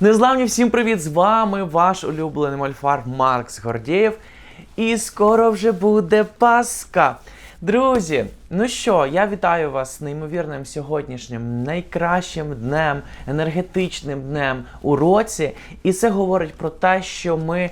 Незламні всім привіт! З вами ваш улюблений мольфар Маркс Гордєєв. І скоро вже буде Пасха. Друзі, ну що, я вітаю вас з неймовірним сьогоднішнім найкращим днем, енергетичним днем у році. І це говорить про те, що ми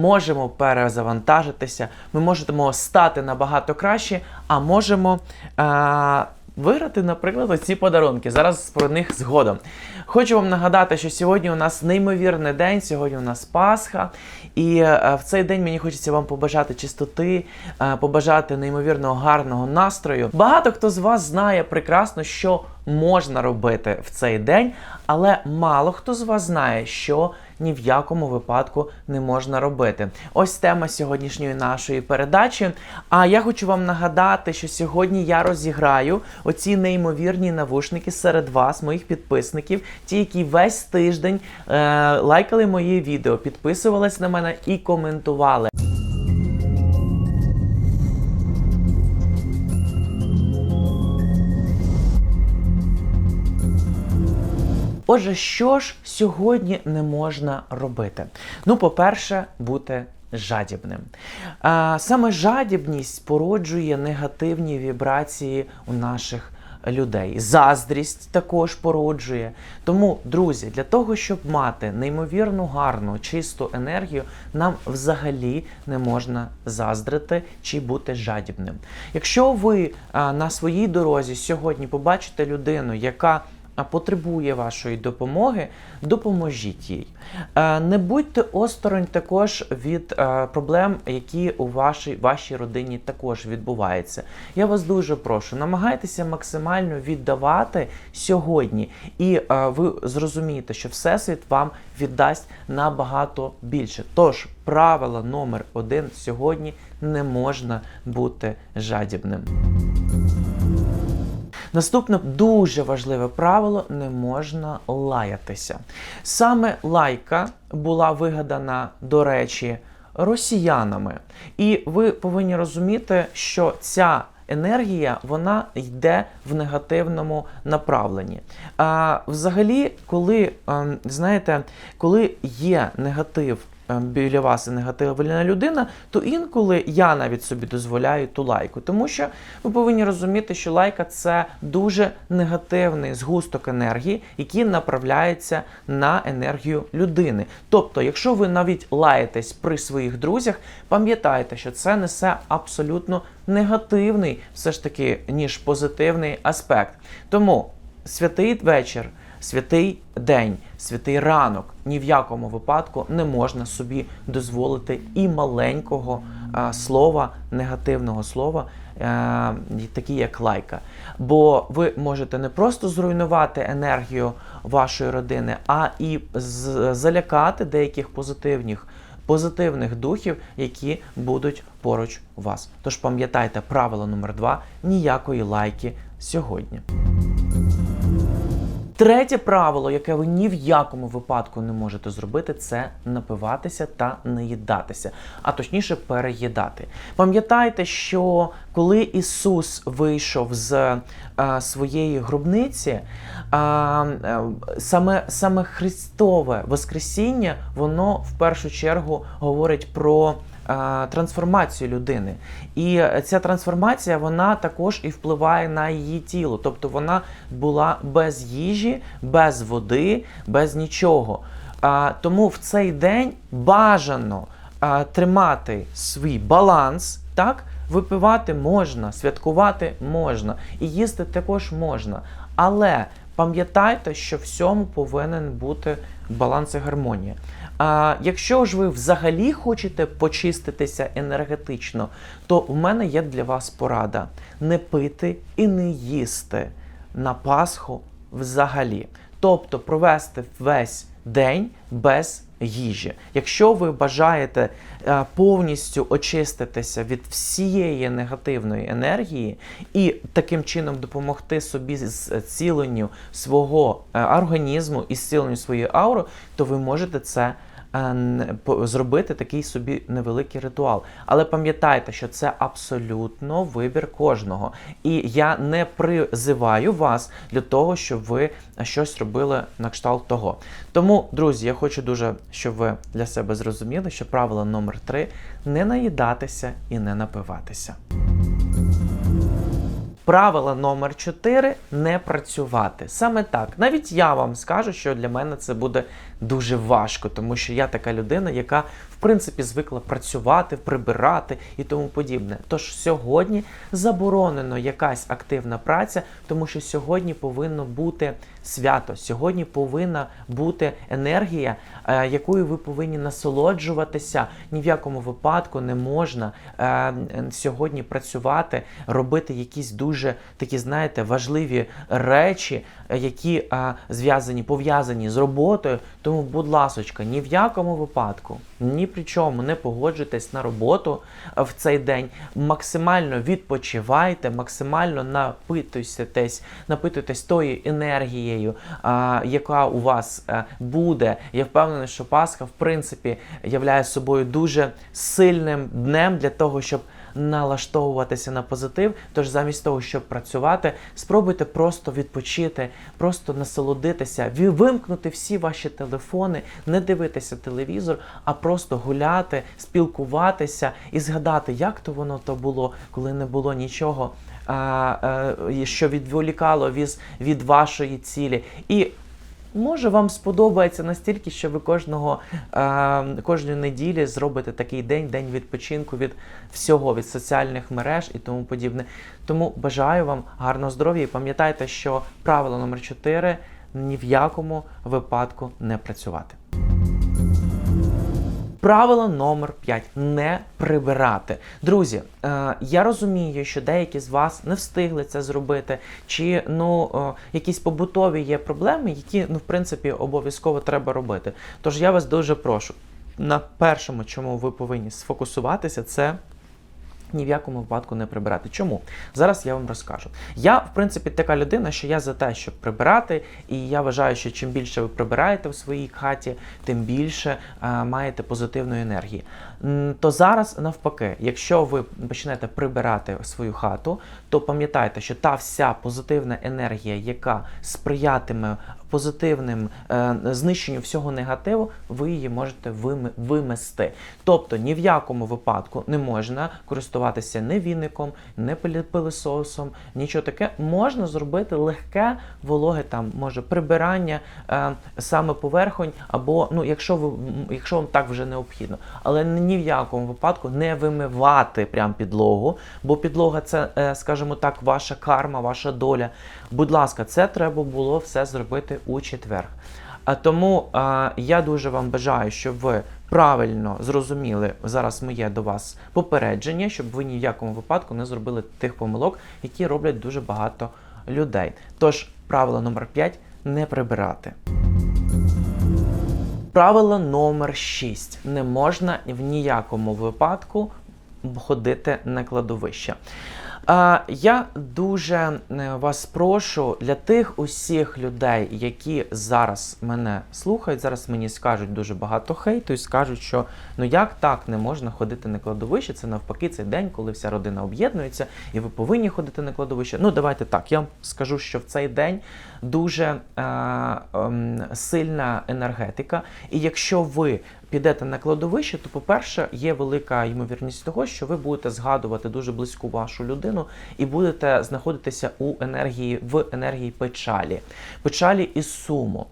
можемо перезавантажитися, ми можемо стати набагато краще, а можемо. А, Виграти, наприклад, ці подарунки. Зараз про них згодом. Хочу вам нагадати, що сьогодні у нас неймовірний день, сьогодні у нас Пасха. І е, в цей день мені хочеться вам побажати чистоти, е, побажати неймовірного гарного настрою. Багато хто з вас знає прекрасно, що можна робити в цей день, але мало хто з вас знає, що ні в якому випадку не можна робити. Ось тема сьогоднішньої нашої передачі. А я хочу вам нагадати, що сьогодні я розіграю оці неймовірні навушники серед вас, моїх підписників, ті, які весь тиждень е, лайкали мої відео, підписувались на мене і коментували. Отже, що ж сьогодні не можна робити? Ну, по-перше, бути жадібним. Саме жадібність породжує негативні вібрації у наших людей. Заздрість також породжує. Тому, друзі, для того, щоб мати неймовірну гарну, чисту енергію, нам взагалі не можна заздрити чи бути жадібним. Якщо ви на своїй дорозі сьогодні побачите людину, яка потребує вашої допомоги, допоможіть їй. Е, Не будьте осторонь також від е, проблем, які у вашій, вашій родині також відбуваються. Я вас дуже прошу, намагайтеся максимально віддавати сьогодні, і е, ви зрозумієте, що Всесвіт вам віддасть набагато більше. Тож, правило номер один сьогодні не можна бути жадібним. Наступне дуже важливе правило не можна лаятися. Саме лайка була вигадана, до речі, росіянами. І ви повинні розуміти, що ця енергія вона йде в негативному направленні. А взагалі, коли ем, знаєте, коли є негатив. Ем, Біля вас негативна людина, то інколи я навіть собі дозволяю ту лайку. Тому що ви повинні розуміти, що лайка це дуже негативний згусток енергії, який направляється на енергію людини. Тобто, якщо ви навіть лаєтесь при своїх друзях, пам'ятайте, що це несе абсолютно негативний, все ж таки, ніж позитивний аспект. Тому святий вечір. Святий день, святий ранок ні в якому випадку не можна собі дозволити і маленького а, слова, негативного слова, е, такі як лайка. Бо ви можете не просто зруйнувати енергію вашої родини, а і залякати деяких позитивних. Позитивних духів, які будуть поруч вас. Тож пам'ятайте правило номер два: ніякої лайки сьогодні. Третє правило, яке ви ні в якому випадку не можете зробити, це напиватися та наїдатися, а точніше переїдати. Пам'ятайте, що коли Ісус вийшов з е, своєї гробниці, е, е, саме, саме Христове Воскресіння, воно в першу чергу говорить про трансформацію людини. І ця трансформація вона також і впливає на її тіло. Тобто вона була без їжі, без води, без нічого. Тому в цей день бажано тримати свій баланс, так? Випивати можна, святкувати можна, і їсти також можна. Але пам'ятайте, що всьому повинен бути баланс і гармонія. А якщо ж ви взагалі хочете почиститися енергетично, то в мене є для вас порада: не пити і не їсти на Пасху взагалі. Тобто провести весь день без їжі. Якщо ви бажаєте е, повністю очиститися від всієї негативної енергії і таким чином допомогти собі з ціленню свого е, організму і зціленню своєї аури, то ви можете це зробити такий собі невеликий ритуал. Але пам'ятайте, що це абсолютно вибір кожного. І я не призиваю вас для того, щоб ви щось робили на кшталт того. Тому, друзі, я хочу дуже, щоб ви для себе зрозуміли, що правило номер три не наїдатися і не напиватися. Правило номер 4 не працювати. Саме так. Навіть я вам скажу, що для мене це буде дуже важко, тому що я така людина, яка в принципі звикла працювати, прибирати і тому подібне. Тож сьогодні заборонено якась активна праця, тому що сьогодні повинно бути свято. Сьогодні повинна бути енергія, е, якою ви повинні насолоджуватися. Ні в якому випадку не можна е, сьогодні працювати, робити якісь дуже такі, знаєте, важливі речі, які е, зв'язані, пов'язані з роботою. Тому, будь ласочка, ні в якому випадку, ні при чому не погоджуйтесь на роботу е, в цей день. Максимально відпочивайте, максимально напитуйтесь, напитуйтесь тою енергією, а, яка у вас е, буде. Я впевнений, що Пасха, в принципі, являє собою дуже сильним днем для того, щоб налаштовуватися на позитив. Тож замість того, щоб працювати, спробуйте просто відпочити, просто насолодитися, вимкнути всі ваші телефони, не дивитися телевізор, а просто гуляти, спілкуватися і згадати, як то воно то було, коли не було нічого. е, що відволікало від, від вашої цілі. І Може, вам сподобається настільки, що ви кожного е, кожної неділі зробите такий день, день відпочинку від всього, від соціальних мереж і тому подібне. Тому бажаю вам гарного здоров'я і пам'ятайте, що правило номер 4 ні в якому випадку не працювати. Правило номер 5 не прибирати. Друзі, е, я розумію, що деякі з вас не встигли це зробити, чи ну е, якісь побутові є проблеми, які ну в принципі обов'язково треба робити. Тож я вас дуже прошу. На першому, чому ви повинні сфокусуватися, це ні в якому випадку не прибирати. Чому? Зараз я вам розкажу. Я, в принципі, така людина, що я за те, щоб прибирати, і я вважаю, що чим більше ви прибираєте в своїй хаті, тим більше е, маєте позитивної енергії. То зараз навпаки, якщо ви почнете прибирати свою хату, то пам'ятайте, що та вся позитивна енергія, яка сприятиме позитивним е, знищенню всього негативу, ви її можете вими- вимести. Тобто ні в якому випадку не можна користуватися не віником, не пилисосом, нічого таке. Можна зробити легке вологе там, може прибирання е, саме поверхонь, або ну, якщо ви якщо вам так вже необхідно, але ні в якому випадку не вимивати прям підлогу, бо підлога це, е, скажімо так, ваша карма, ваша доля. Будь ласка, це треба було все зробити у четвер. А тому а, я дуже вам бажаю, щоб ви правильно зрозуміли зараз моє до вас попередження, щоб ви ні в якому випадку не зробили тих помилок, які роблять дуже багато людей. Тож, правило номер 5 не прибирати. Правило номер 6. Не можна в ніякому випадку ходити на кладовище. Я дуже е, вас прошу для тих усіх людей, які зараз мене слухають, зараз мені скажуть дуже багато хейту і скажуть, що ну як так не можна ходити на кладовище? Це навпаки цей день, коли вся родина об'єднується, і ви повинні ходити на кладовище. Ну давайте так. Я вам скажу, що в цей день дуже е, ем, сильна енергетика. І якщо ви підете на кладовище, то, по-перше, є велика ймовірність того, що ви будете згадувати дуже близьку вашу людину і будете знаходитися у енергії в енергії печалі, печалі і суму.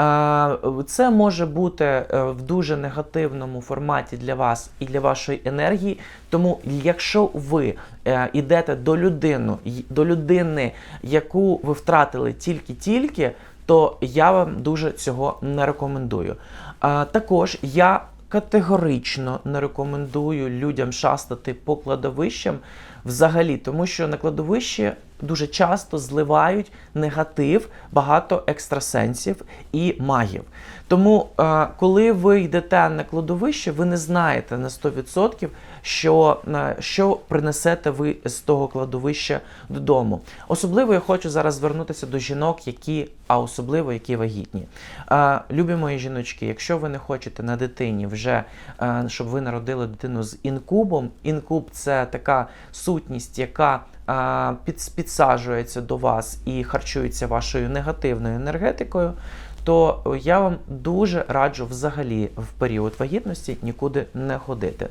Е, Це може бути е, в дуже негативному форматі для вас і для вашої енергії. Тому, якщо ви е, йдете до людини, до людини, яку ви втратили тільки-тільки, то я вам дуже цього не рекомендую. А, також я категорично не рекомендую людям шастати по кладовищам взагалі, тому що на кладовищі дуже часто зливають негатив багато екстрасенсів і магів. Тому, е, коли ви йдете на кладовище, ви не знаєте на 100%, що, е, що принесете ви з того кладовища додому. Особливо я хочу зараз звернутися до жінок, які, а особливо які вагітні. Е, любі мої жіночки, якщо ви не хочете на дитині вже, щоб ви народили дитину з інкубом, інкуб це така сутність, яка під, підсаджується до вас і харчується вашою негативною енергетикою, то я вам дуже раджу взагалі в період вагітності нікуди не ходити.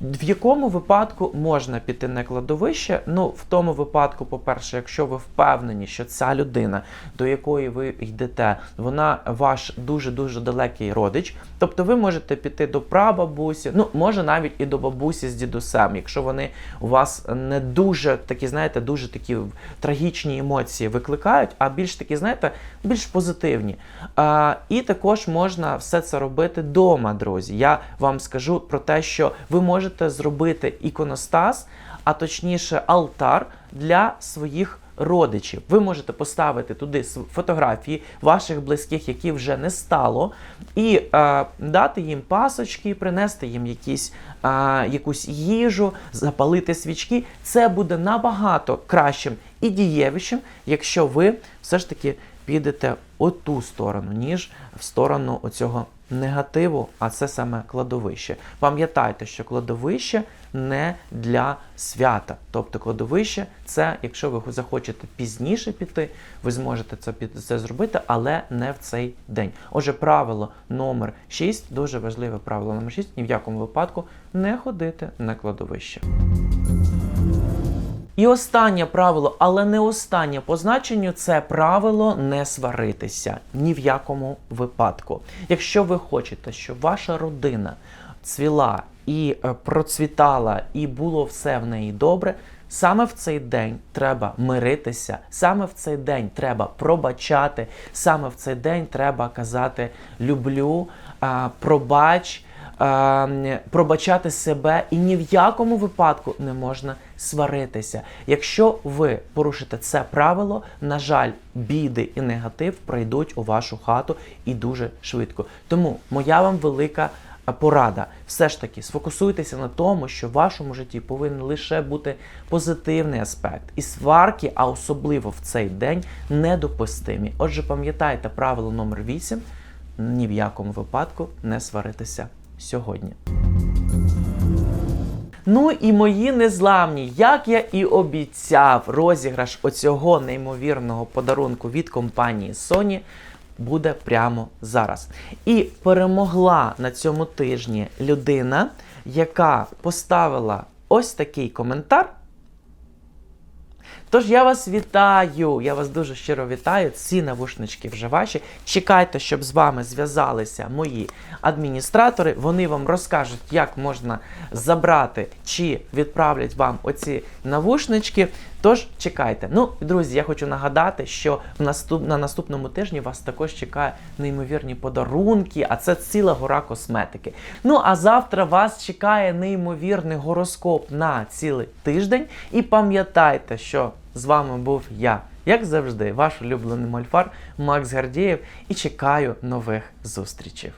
В якому випадку можна піти на кладовище? Ну, в тому випадку, по-перше, якщо ви впевнені, що ця людина, до якої ви йдете, вона ваш дуже-дуже далекий родич, тобто ви можете піти до прабабусі, ну, може навіть і до бабусі з дідусем, якщо вони у вас не дуже такі, знаєте, дуже такі трагічні емоції викликають, а більш такі, знаєте, більш позитивні. А, і також можна все це робити вдома, друзі. Я вам скажу про те, що ви можете зробити іконостас, а точніше алтар для своїх родичів. Ви можете поставити туди фотографії ваших близьких, які вже не стало, і е, дати їм пасочки, принести їм якісь, е, якусь їжу, запалити свічки. Це буде набагато кращим і дієвішим, якщо ви все ж таки підете у ту сторону, ніж в сторону оцього негативу, а це саме кладовище. Пам'ятайте, що кладовище не для свята. Тобто кладовище це, якщо ви захочете пізніше піти, ви зможете це, це зробити, але не в цей день. Отже, правило номер 6, дуже важливе правило номер 6, ні в якому випадку не ходити на кладовище. І останнє правило, але не останнє по значенню, це правило не сваритися ні в якому випадку. Якщо ви хочете, щоб ваша родина цвіла і е, процвітала, і було все в неї добре. Саме в цей день треба миритися, саме в цей день треба пробачати, саме в цей день треба казати люблю, пробач, пробачати себе і ні в якому випадку не можна сваритися. Якщо ви порушите це правило, на жаль, біди і негатив прийдуть у вашу хату і дуже швидко. Тому моя вам велика порада. Все ж таки сфокусуйтеся на тому, що в вашому житті повинен лише бути позитивний аспект. І сварки, а особливо в цей день, недопустимі. Отже, пам'ятайте правило номер 8 ні в якому випадку не сваритися сьогодні. Ну і мої незламні, як я і обіцяв, розіграш оцього неймовірного подарунку від компанії Sony буде прямо зараз. І перемогла на цьому тижні людина, яка поставила ось такий коментар. Тож я вас вітаю, я вас дуже щиро вітаю. Ці навушнички вже ваші. Чекайте, щоб з вами зв'язалися мої адміністратори. Вони вам розкажуть, як можна забрати чи відправлять вам оці навушнички. Тож чекайте. Ну, друзі, я хочу нагадати, що в наступ... на наступному тижні вас також чекає неймовірні подарунки, а це ціла гора косметики. Ну а завтра вас чекає неймовірний гороскоп на цілий тиждень. І пам'ятайте, що з вами був я, як завжди, ваш улюблений мольфар Макс Гардієв, і чекаю нових зустрічей.